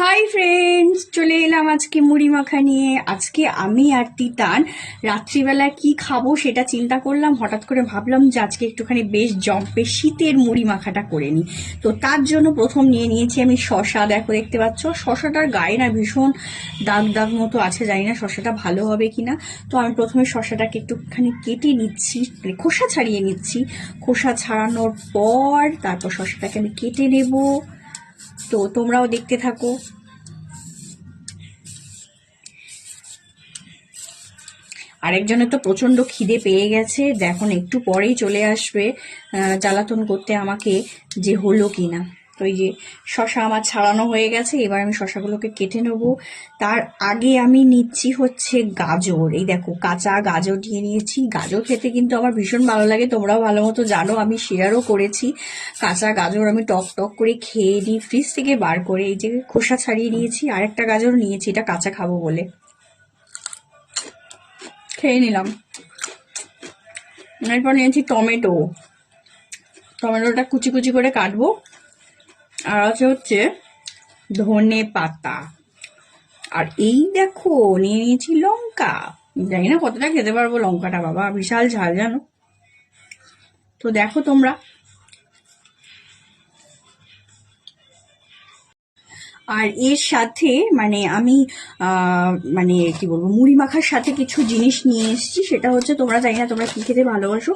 Hi friends চলে এলাম আজকে মুড়ি মাখা নিয়ে। আজকে আমি আর তিতান রাত্রিবেলা কি খাব সেটা চিন্তা করলাম। হঠাৎ করে ভাবলাম যে আজকে একটুখানি বেশ জম্পে শীতের মুড়ি মাখাটা করে নিই। তো তার জন্য প্রথম নিয়ে নিয়েছি আমি শশা। দেখো, দেখতে পাচ্ছ? শশাটার গায়ে না ভীষণ দাগ দাগ মতো আছে, জানি না শশাটা ভালো হবে কি না তো আমি প্রথমে শশাটাকে একটুখানি কেটে নিচ্ছি মানে খোসা ছাড়িয়ে নিচ্ছি। খোসা ছাড়ানোর পর তারপর শশাটাকে আমি কেটে নেব। তো তোমরাও দেখতে থাকো। আরেকজনের তো প্রচণ্ড খিদে পেয়ে গেছে। দেখুন, একটু পরেই চলে আসবে জ্বালাতন করতে আমাকে যে হলো কিনা। তো এই যে শশা আমার ছাড়ানো হয়ে গেছে, এবার আমি শশাগুলোকে কেটে নেব। তার আগে আমি নিচ্ছি হচ্ছে গাজর। এই দেখো, কাঁচা গাজর নিয়ে নিয়েছি। গাজর খেতে কিন্তু আমার ভীষণ ভালো লাগে, তোমরাও ভালো মতো জানো, আমি শেয়ারও করেছি। কাঁচা গাজর আমি টক টক করে খেয়ে নিই ফ্রিজ থেকে বার করে এই যে খোসা ছাড়িয়ে নিয়েছি আর একটা গাজর নিয়েছি, এটা কাঁচা খাব বলে। খেয়ে নিলাম। এরপর নিয়েছি টমেটো। টমেটোটা কুচি কুচি করে কাটবো। আর আছে হচ্ছে ধনে পাতা। আর এই দেখো নিয়ে নিয়েছি লঙ্কা। জানি না কতটা খেতে পারব লঙ্কাটা, বাবা, বিশাল ঝাল জানো। তো দেখো তোমরা আর এর সাথে মানে আমি মানে কি বলব, মুড়ি মাখার সাথে কিছু জিনিস নিয়ে এসেছি, সেটা হচ্ছে তোমরা জানি না তোমরা কি খেতে ভালোবাসো।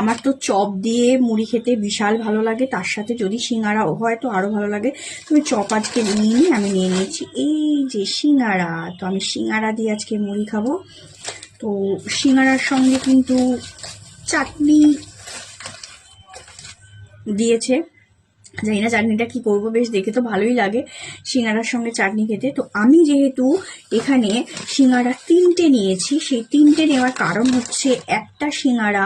আমার তো চপ দিয়ে মুড়ি খেতে বিশাল ভালো লাগে, তার সাথে যদি সিঙ্গারা হয় তো আরও ভালো লাগে। তুমি চপ আজকে নিয়ে নিয়ে আমি নিয়ে নিয়েছি। এই যে সিঙ্গারা, তো আমি সিঙ্গারা দিয়ে আজকে মুড়ি খাব। তো সিঙ্গারার সঙ্গে কিন্তু চাটনি দিয়েছে। জানি না চাটনিটা কি করব, বেশ দেখে তো ভালোই লাগে সিঙ্গারার সঙ্গে চাটনি খেতে। তো আমি যেহেতু এখানে সিঙ্গারা তিনটে নিয়েছি, সেই তিনটে নেওয়ার কারণ হচ্ছে একটা সিঙ্গারা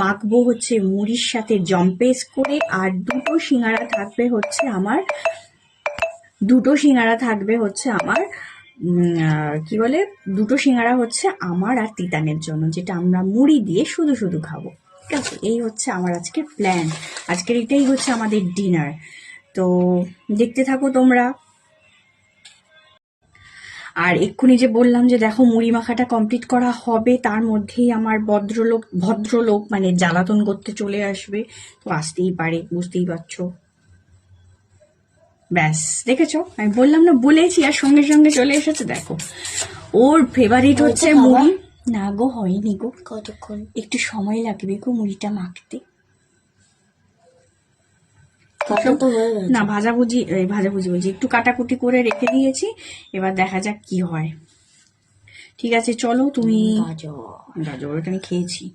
মাখবো হচ্ছে মুড়ির সাথে জম্পেস করে, আর দুটো সিঙ্গারা থাকবে হচ্ছে আমার, দুটো সিঙ্গারা থাকবে হচ্ছে আমার কি বলে? দুটো সিঙ্গারা হচ্ছে আমার আর তিতানের জন্য, যেটা আমরা মুড়ি দিয়ে শুধু শুধু খাব। ঠিক আছে এই হচ্ছে আমার আজকের প্ল্যান আজকের এটাই হচ্ছে আমাদের ডিনার তো দেখতে থাকো তোমরা। আর এক্ষুনি যে বললাম যে দেখো মুড়ি মাখাটা কমপ্লিট করা হবে তার মধ্যেই আমার ভদ্রলোক ভদ্রলোক মানে জ্বালাতন করতে চলে আসবে। তো আসতেই পারে বুঝতেই পারছ। ব্যাস দেখেছ? আমি বললাম না বলেছি আর সঙ্গে সঙ্গে চলে এসেছে দেখো। ওর ফেভারিট হচ্ছে মুড়ি। না গো হয়নি গো। কতক্ষণ? একটু সময় লাগবে গো মুড়িটা মাখতে। না ভাজাভুজি ভাজাভুজি বলছি একটু কাটাকুটি করে রেখে দিয়েছি এবার দেখা যাক কি হয়। ঠিক আছে চলো তুমি গাজর। আমি খেয়েছি।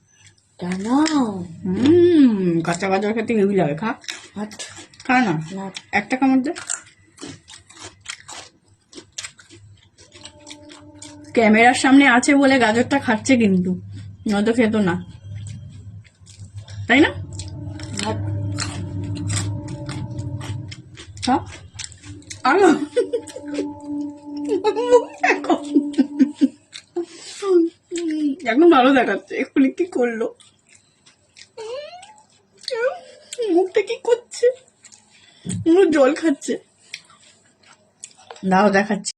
কাঁচা গাজর খেতে হেভি লাগে খা। খা না। না একটা কামড় দে। ক্যামেরার সামনে আছে বলে গাজরটা খাচ্ছে কিন্তু। নয়তো খেত না। তাই না? হ্যাঁ। ভালো দেখাচ্ছে। এক্ষুনি কি করল? মুখটা কি করছে? জল খাচ্ছে। দাও দেখাচ্ছি।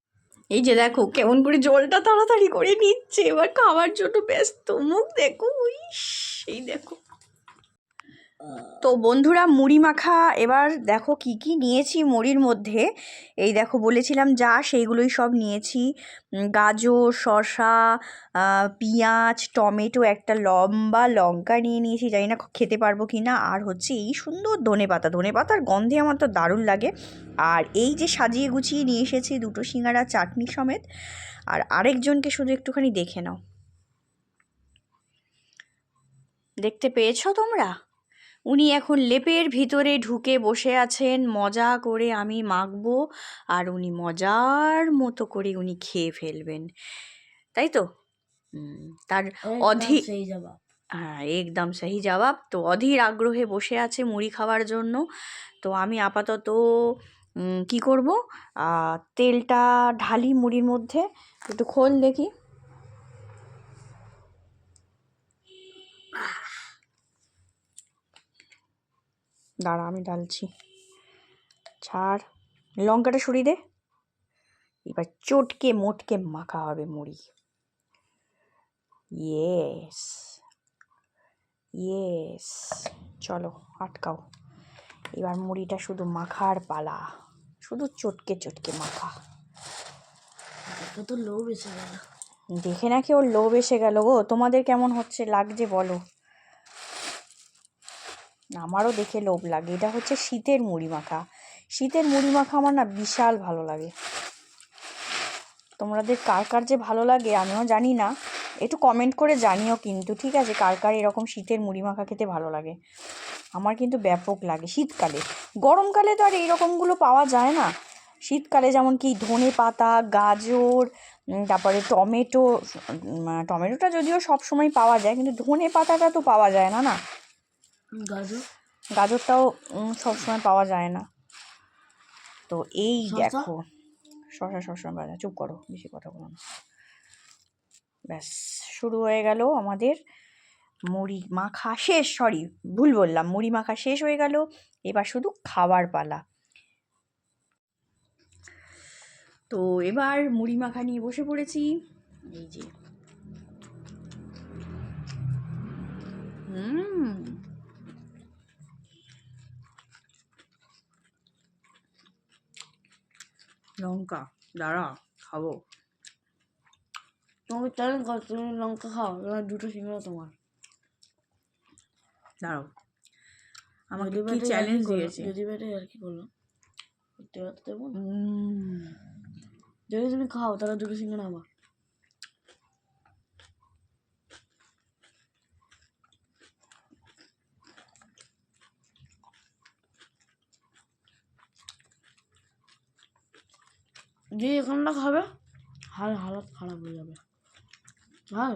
এই যে দেখো কেমন করে জলটা তাড়াতাড়ি করে নিচ্ছে। এবার খাওয়ার জন্য ব্যস্ত মুখ দেখো ইস, এই দেখো। তো বন্ধুরা মুড়ি মাখা, এবার দেখো কি কি নিয়েছি মুড়ির মধ্যে। এই দেখো বলেছিলাম যা সেইগুলোই সব নিয়েছি। গাজর, শসা পেঁয়াজ, টমেটো, একটা লম্বা লঙ্কা নিয়ে নিয়েছি। জানি না খেতে পারব কি না। আর হচ্ছে এই সুন্দর ধনে পাতা। ধনে পাতার গন্ধে আমার তো দারুণ লাগে। আর এই যে সাজিয়ে গুছিয়ে নিয়ে এসেছি দুটো সিঙ্গারা চাটনি সমেত। আর আরেকজনকে শুধু একটুখানি দেখে নাও। দেখতে পেয়েছ তোমরা? উনি এখন লেপের ভিতরে ঢুকে বসে আছেন। মজা করে আমি মাখবো আর উনি মজার মতো করে উনি খেয়ে ফেলবেন। তাই তো? তার অধি- সেই যাবা হ্যাঁ একদম সেই জবাব। তো অধীর আগ্রহে বসে আছে মুড়ি খাওয়ার জন্য। তো আমি আপাতত কি করব? তেলটা ঢালি মুড়ির মধ্যে। একটু খোল দেখি। দাঁড়া আমি ডালছি ছাড়। লঙ্কাটা সরিয়ে দে। এবার চটকে মোটকে মাখা হবে মুড়ি। ইয়েস ইয়েস চলো আটকাও। এবার মুড়িটা শুধু মাখার পালা। শুধু চটকে চটকে মাখা। তো লোভ এসে গেল। দেখে নাকি ওর লোভ এসে গেল গো। তোমাদের কেমন হচ্ছে লাগছে বলো। আমারও দেখে লোভ লাগে। এটা হচ্ছে শীতের মুড়ি মাখা। শীতের মুড়ি মাখা আমার না বিশাল ভালো লাগে। তোমাদের কার কার যে ভালো লাগে আমিও জানি না। একটু কমেন্ট করে জানিও কিন্তু, ঠিক আছে? কার কার এরকম শীতের মুড়ি মাখা খেতে ভালো লাগে? আমার কিন্তু ব্যাপক লাগে শীতকালে। গরমকালে তো আর এইরকমগুলো পাওয়া যায় না। শীতকালে যেমন কি ধনে পাতা, গাজর তারপরে টমেটো টমেটোটা যদিও সব সময় পাওয়া যায়, কিন্তু ধনে পাতাটা তো পাওয়া যায় না না? গাজর? গাজরটাও সবসময় পাওয়া যায় না। তো এই দেখো শশা শশা বাজা চুপ করো বেশি কথা বলো না। ব্যাস শুরু হয়ে গেল আমাদের মুড়ি মাখা শেষ সরি ভুল বললাম। মুড়ি মাখা শেষ হয়ে গেল এবার শুধু খাবার পালা। তো এবার মুড়ি মাখা নিয়ে বসে পড়েছি। এই যে। হুম। লঙ্কা দাঁড়া খাব। তোমাকে চ্যালেঞ্জ কর তুমি লঙ্কা খাও তোমার দুটো সিঙ্গারা তোমার। দাঁড়াও। আমাকে কি চ্যালেঞ্জ? দিয়েছে? যদি বেটে আর কি করল করতে দেবো যদি তুমি খাও তাহলে দুটো সিঙ্গারা আমার যে এখানটা খাবে, হাল, হালত খারাপ হয়ে যাবে। হ্যাঁ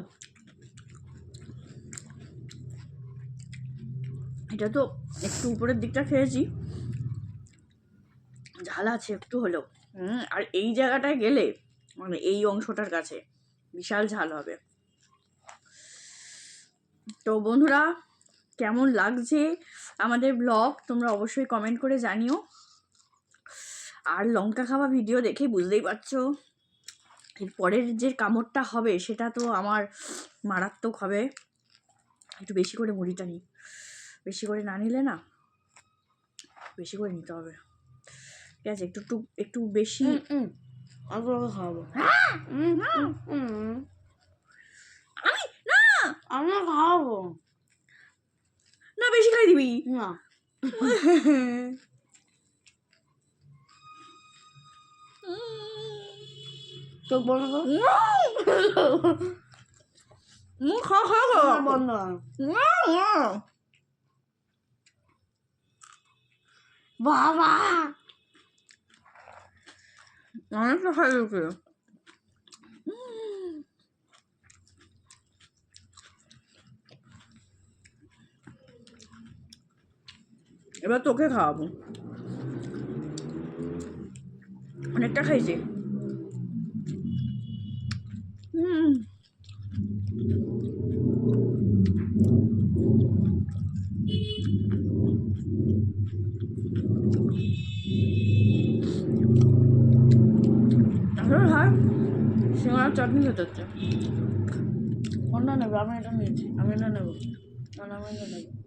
এটা তো একটু উপরের দিকটা খেয়েছি। ঝাল আছে একটু হলেও। হুম, আর এই জায়গাটায় গেলে মানে এই অংশটার কাছে বিশাল ঝাল হবে। তো বন্ধুরা, কেমন লাগছে আমাদের ব্লগ? তোমরা অবশ্যই কমেন্ট করে জানিও। আর লঙ্কা খাওয়া ভিডিও দেখে বুঝতেই পারছ। এর পরের যে কামড়টা হবে সেটা তো আমার মারাত্মক হবে। একটু বেশি করে মুড়িটা নিই। বেশি করে না নিলে না বেশি করে নিতে হবে। ঠিক আছে একটু একটু একটু বেশি খাওয়াবো। হুম। আমি? না! খাওয়াবো। না বেশি খাই দিবি। না। চোখ বন্ধ করো মুখ খা খা খা। না, বন্ধ। বাবা। অনেকটা খাই দিয়েছে এবার তোকে খাওয়াবো। অনেকটা খাইছে। হুম। সিঙ্গার চাটনি খেতে হচ্ছে। কোনটা নেবে আমি এটা নিয়েছি। আমি এটা নেব। আমি এটা নেব।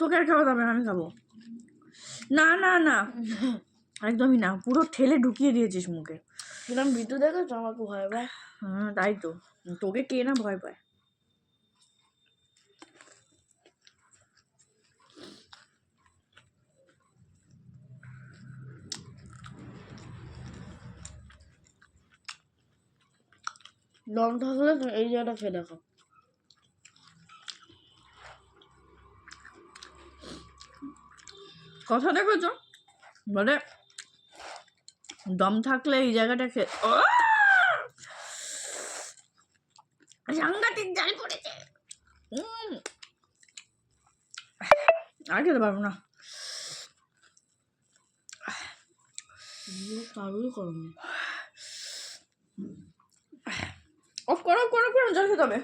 তোকে আর খাওয়া যাবে না আমি খাব। না না না। একদমই না পুরো ঠেলে ঢুকিয়ে দিয়েছিস মুখে। কিরম ভিতু দেখেছ? আমাকে ভয় পায়। হ্যাঁ তাই তো। তোকে কে না ভয় পায়? থাকলে তুমি এই জায়গাটা খেয়ে দেখো কথা দেখেছ? বলে দম থাকলে এই জায়গাটা খে! সাংঘাতিক জাল পড়েছে। আর খেতে পারব না। কারোই করনি অফ করো করো করো জল খেতে হবে।